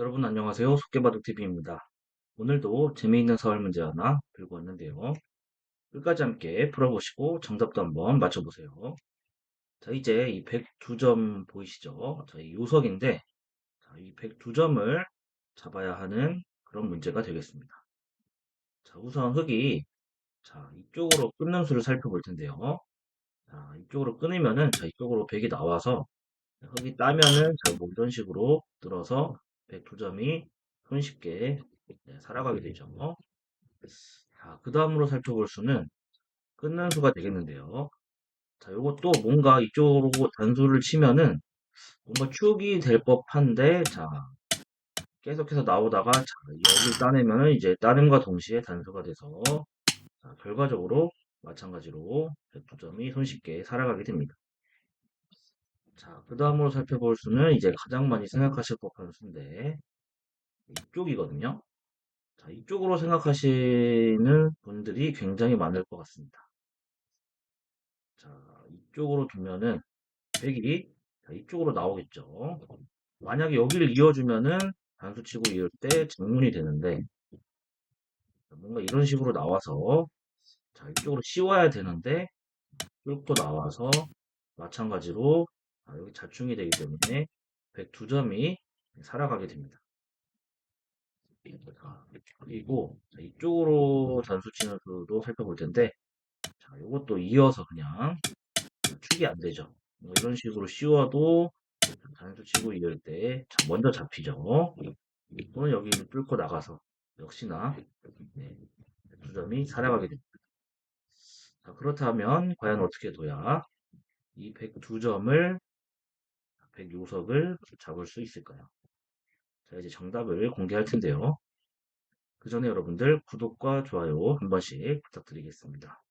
여러분 안녕하세요. 속개바둑TV입니다. 오늘도 재미있는 서울 문제 하나 들고 왔는데요. 끝까지 함께 풀어보시고 정답도 한번 맞춰보세요. 자, 이제 이 102점 보이시죠? 자, 이 요석인데, 자, 이 102점을 잡아야 하는 그런 문제가 되겠습니다. 자, 우선 흙이, 자, 이쪽으로 끊는 수를 살펴볼 텐데요. 자, 이쪽으로 끊으면은, 자, 이쪽으로 100이 나와서, 흙이 따면은, 자, 뭐 이런 식으로 들어서 102점이 손쉽게 네, 살아가게 되죠. 자, 그 다음으로 살펴볼 수는 끊는 수가 되겠는데요. 자, 요것도 뭔가 이쪽으로 단수를 치면은 뭔가 축이 될 법한데, 자, 계속해서 나오다가, 자, 여기 따내면은 이제 따냄과 동시에 단수가 돼서, 자, 결과적으로 마찬가지로 102점이 손쉽게 살아가게 됩니다. 자, 그 다음으로 살펴볼 수는 이제 가장 많이 생각하실 법한 수인데, 이쪽이거든요. 자, 이쪽으로 생각하시는 분들이 굉장히 많을 것 같습니다. 자, 이쪽으로 두면은 100이 자, 이쪽으로 나오겠죠. 만약에 여기를 이어주면은 단수치고 이을 때 정문이 되는데 뭔가 이런 식으로 나와서 자, 이쪽으로 씌워야 되는데 뚫고 나와서 마찬가지로 아, 여기 자충이 되기 때문에 102점이 살아가게 됩니다. 자, 그리고 자, 이쪽으로 단수 치는 수도 살펴볼 텐데 자, 이것도 이어서 그냥 축이 안 되죠. 뭐 이런 식으로 씌워도 단수 치고 이럴 때 자, 먼저 잡히죠. 또는 여기를 뚫고 나가서 역시나 네, 두 점이 살아가게 됩니다. 자, 그렇다면 과연 어떻게 둬야 이 102점을 100요석을 잡을 수 있을까요? 자, 이제 정답을 공개할 텐데요. 그 전에 여러분들 구독과 좋아요 한 번씩 부탁드리겠습니다.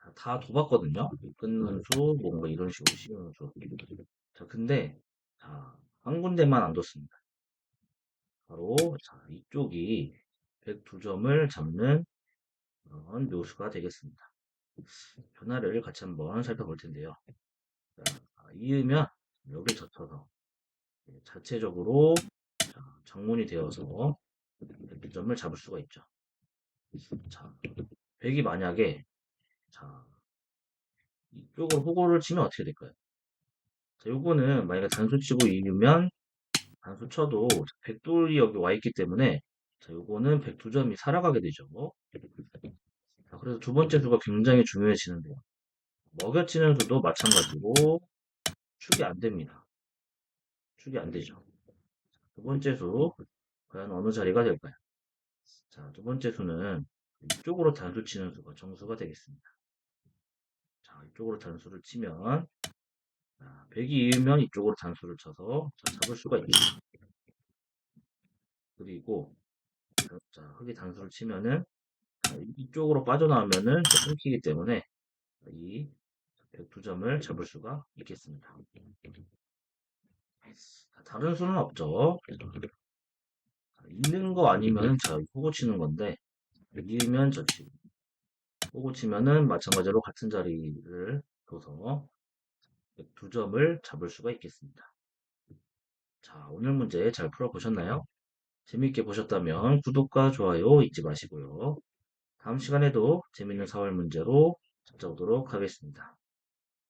자, 다 둬봤거든요. 끊는 수, 뭔가 이런 식으로 씌우는 수. 자, 근데, 자, 한 군데만 안 뒀습니다. 바로, 자, 이쪽이 102점을 잡는 그런 묘수가 되겠습니다. 변화를 같이 한번 살펴볼 텐데요. 자, 이으면 여기 젖혀서 자체적으로 정문이 되어서 100점을 잡을 수가 있죠. 자, 100이 만약에 자, 이쪽으로 호구를 치면 어떻게 될까요? 자, 요거는 만약에 단수 치고 이으면 단수 쳐도 백돌이 여기 와 있기 때문에 자, 요거는 102점이 살아가게 되죠. 자, 그래서 두 번째 수가 굉장히 중요해지는데요. 먹여치는 수도 마찬가지로 축이 안 됩니다. 축이 안 되죠. 두 번째 수, 과연 어느 자리가 될까요? 자, 두 번째 수는 이쪽으로 단수 치는 수가 정수가 되겠습니다. 자, 이쪽으로 단수를 치면, 자, 100이 이으면 이쪽으로 단수를 쳐서 자, 잡을 수가 있겠습니다. 그리고, 자, 흙이 단수를 치면은, 자, 이쪽으로 빠져나오면은 끊기기 때문에, 이 102점을 잡을 수가 있겠습니다. 다른 수는 없죠. 있는 거 아니면 자 호고 치는 건데 이으면 저치 호고 치면은 마찬가지로 같은 자리를 둬서 두 점을 잡을 수가 있겠습니다. 자 오늘 문제 잘 풀어보셨나요? 재미있게 보셨다면 구독과 좋아요 잊지 마시고요. 다음 시간에도 재밌는 4월 문제로 찾아오도록 하겠습니다.